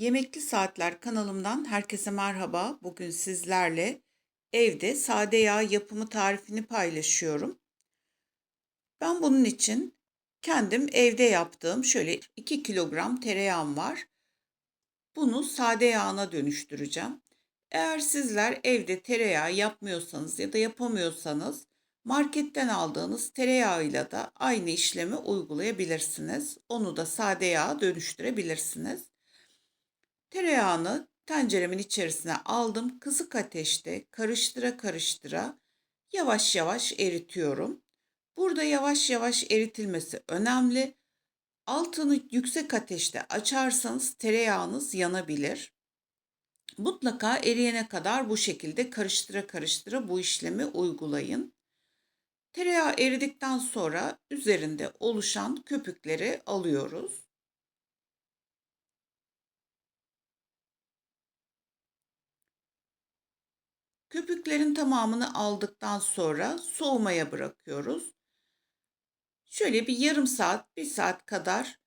Yemekli Saatler kanalımdan herkese merhaba. Bugün sizlerle evde sade yağ yapımı tarifini paylaşıyorum. Ben bunun için kendim evde yaptığım şöyle 2 kilogram tereyağım var. Bunu sade yağına dönüştüreceğim. Eğer sizler evde tereyağı yapmıyorsanız ya da yapamıyorsanız marketten aldığınız tereyağıyla da aynı işlemi uygulayabilirsiniz. Onu da sade yağa dönüştürebilirsiniz. Tereyağını tenceremin içerisine aldım. Kısık ateşte karıştıra karıştıra yavaş yavaş eritiyorum. Burada yavaş yavaş eritilmesi önemli. Altını yüksek ateşte açarsanız tereyağınız yanabilir. Mutlaka eriyene kadar bu şekilde karıştıra karıştıra bu işlemi uygulayın. Tereyağı eridikten sonra üzerinde oluşan köpükleri alıyoruz. Köpüklerin tamamını aldıktan sonra soğumaya bırakıyoruz. Şöyle bir yarım saat, bir saat kadar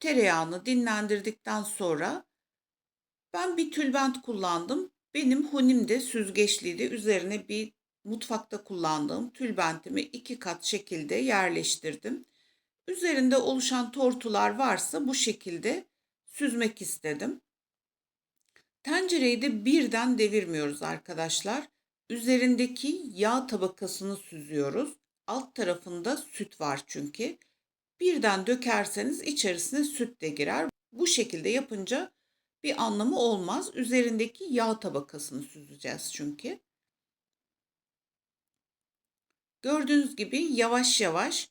tereyağını dinlendirdikten sonra ben bir tülbent kullandım. Benim hunim de süzgeçliydi. Üzerine bir mutfakta kullandığım tülbentimi iki kat şekilde yerleştirdim. Üzerinde oluşan tortular varsa bu şekilde süzmek istedim. Tencereyi de birden devirmiyoruz arkadaşlar. Üzerindeki yağ tabakasını süzüyoruz. Alt tarafında süt var çünkü. Birden dökerseniz içerisine süt de girer. Bu şekilde yapınca bir anlamı olmaz. Üzerindeki yağ tabakasını süzeceğiz çünkü. Gördüğünüz gibi yavaş yavaş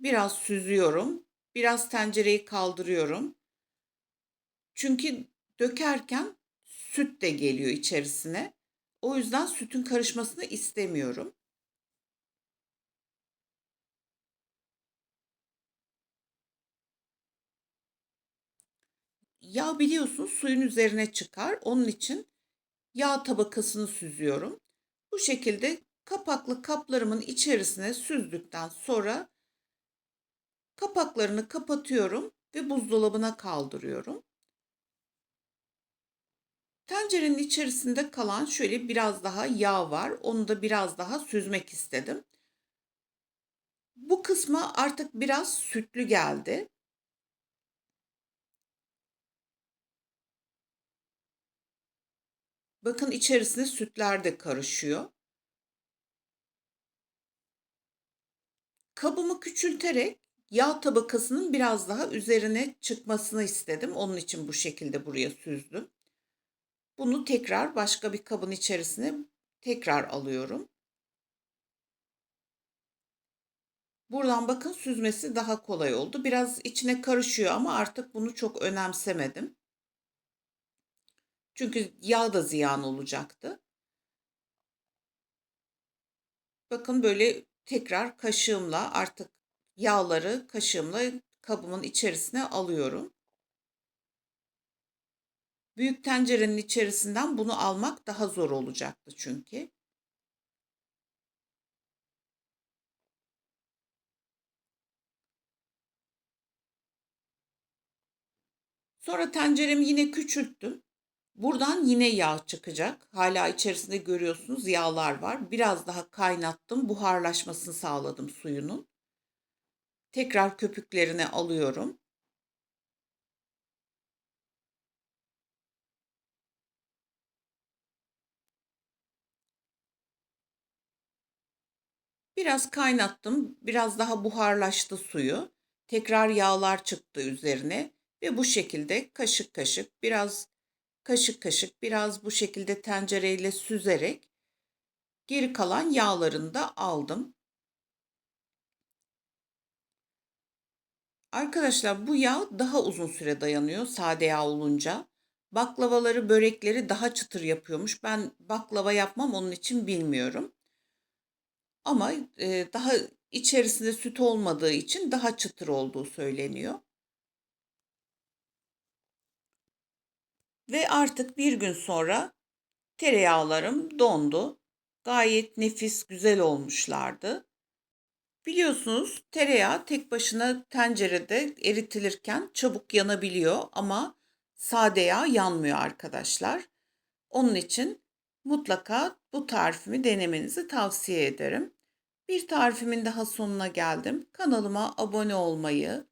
biraz süzüyorum. Biraz tencereyi kaldırıyorum. Çünkü dökerken süt de geliyor içerisine. O yüzden sütün karışmasını istemiyorum. Yağ biliyorsunuz suyun üzerine çıkar. Onun için yağ tabakasını süzüyorum. Bu şekilde kapaklı kaplarımın içerisine süzdükten sonra kapaklarını kapatıyorum ve buzdolabına kaldırıyorum. Tencerenin içerisinde kalan şöyle biraz daha yağ var. Onu da biraz daha süzmek istedim. Bu kısma artık biraz sütlü geldi. Bakın içerisine sütler de karışıyor. Kabımı küçülterek yağ tabakasının biraz daha üzerine çıkmasını istedim. Onun için bu şekilde buraya süzdüm. Bunu tekrar başka bir kabın içerisine tekrar alıyorum. Buradan bakın süzmesi daha kolay oldu. Biraz içine karışıyor ama artık bunu çok önemsemedim. Çünkü yağ da ziyan olacaktı. Bakın böyle tekrar kaşığımla artık yağları kaşığımla kabımın içerisine alıyorum. Büyük tencerenin içerisinden bunu almak daha zor olacaktı çünkü. Sonra tenceremi yine küçülttüm. Buradan yine yağ çıkacak. Hala içerisinde görüyorsunuz yağlar var. Biraz daha kaynattım. Buharlaşmasını sağladım suyunun. Tekrar köpüklerini alıyorum. Biraz kaynattım. Biraz daha buharlaştı suyu. Tekrar yağlar çıktı üzerine ve bu şekilde kaşık kaşık biraz kaşık kaşık biraz bu şekilde tencereyle süzerek geri kalan yağlarını da aldım. Arkadaşlar bu yağ daha uzun süre dayanıyor sade yağ olunca. Baklavaları, börekleri daha çıtır yapıyormuş. Ben baklava yapmam onun için bilmiyorum. Ama e, daha içerisinde süt olmadığı için daha çıtır olduğu söyleniyor. Ve artık bir gün sonra tereyağlarım dondu. Gayet nefis, güzel olmuşlardı. Biliyorsunuz tereyağı tek başına tencerede eritilirken çabuk yanabiliyor ama sade yağ yanmıyor arkadaşlar. Onun için mutlaka bu tarifimi denemenizi tavsiye ederim. Bir tarifimin daha sonuna geldim. Kanalıma abone olmayı,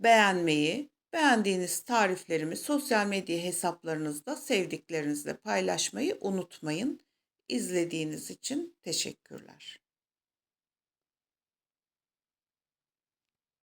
beğenmeyi, beğendiğiniz tariflerimi sosyal medya hesaplarınızda sevdiklerinizle paylaşmayı unutmayın. İzlediğiniz için teşekkürler.